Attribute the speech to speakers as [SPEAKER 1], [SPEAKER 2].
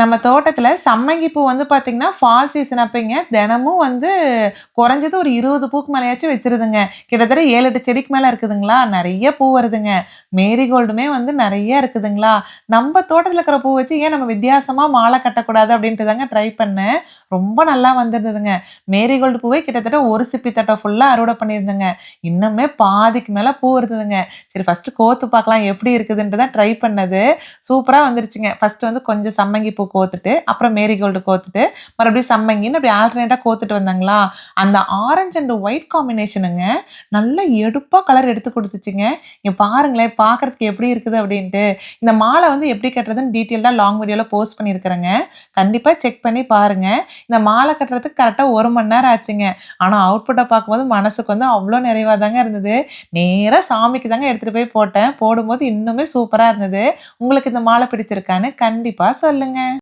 [SPEAKER 1] நம்ம தோட்டத்தில் சம்மங்கி பூ வந்து பார்த்திங்கன்னா ஃபால் சீசன் அப்பைங்க தினமும் வந்து குறைஞ்சது ஒரு இருபது பூக்கு மேலேயாச்சும் வச்சிருதுங்க. கிட்டத்தட்ட ஏழு எட்டு செடிக்கு மேலே இருக்குதுங்களா? நிறைய பூ வருதுங்க. மேரிகோல்டுமே வந்து நிறைய இருக்குதுங்களா? நம்ம தோட்டத்தில் இருக்கிற பூ வச்சு ஏன் நம்ம வித்தியாசமாக மாலை கட்டக்கூடாது அப்படின்ட்டு தாங்க ட்ரை பண்ணேன். ரொம்ப நல்லா வந்துருந்ததுங்க. மேரிகோல்டு பூவே கிட்டத்தட்ட ஒரு சிப்பி தட்டை ஃபுல்லாக அறுவடை பண்ணியிருந்தேங்க. இன்னுமே பாதிக்கு மேலே பூ இருந்ததுங்க சரி ஃபஸ்ட்டு கோத்து பார்க்கலாம் எப்படி இருக்குதுன்ட்டு தான் ட்ரை பண்ணது. சூப்பராக வந்துருச்சுங்க. ஃபஸ்ட்டு வந்து கொஞ்சம் சம்மங்கி பூ கோத்துட்டு அப்புறம் மேரி கோல்டு கோத்துட்டு மறுபடியும் சம்மங்கின்னு அப்படி ஆல்டர்னேட்டாக கோத்துட்டு வந்தாங்களா? அந்த ஆரஞ்சு அண்ட் ஒயிட் காம்பினேஷனுங்க நல்ல எடுப்பாக கலர் எடுத்து கொடுத்துச்சுங்க. இங்கே பாருங்களேன் பார்க்குறதுக்கு எப்படி இருக்குது அப்படின்ட்டு. இந்த மாலை வந்து எப்படி கட்டுறதுன்னு டீட்டெயிலாக லாங் வீடியோவில் போஸ்ட் பண்ணியிருக்கிறேங்க. கண்டிப்பாக செக் பண்ணி பாருங்கள் இந்த மாலை கட்டுறதுக்கு கரெக்டாக ஒரு மணி நேரம் ஆச்சுங்க. ஆனால் அவுட்புட்டை பார்க்கும்போது மனசுக்கு வந்து அவ்வளோ நிறைவாக தாங்க இருந்தது. நேராக சாமிக்கு தாங்க எடுத்துகிட்டு போய் போட்டேன். போடும்போது இன்னுமே சூப்பராக இருந்தது. உங்களுக்கு இந்த மாலை பிடிச்சிருக்கான்னு கண்டிப்பாக சொல்லுங்கள்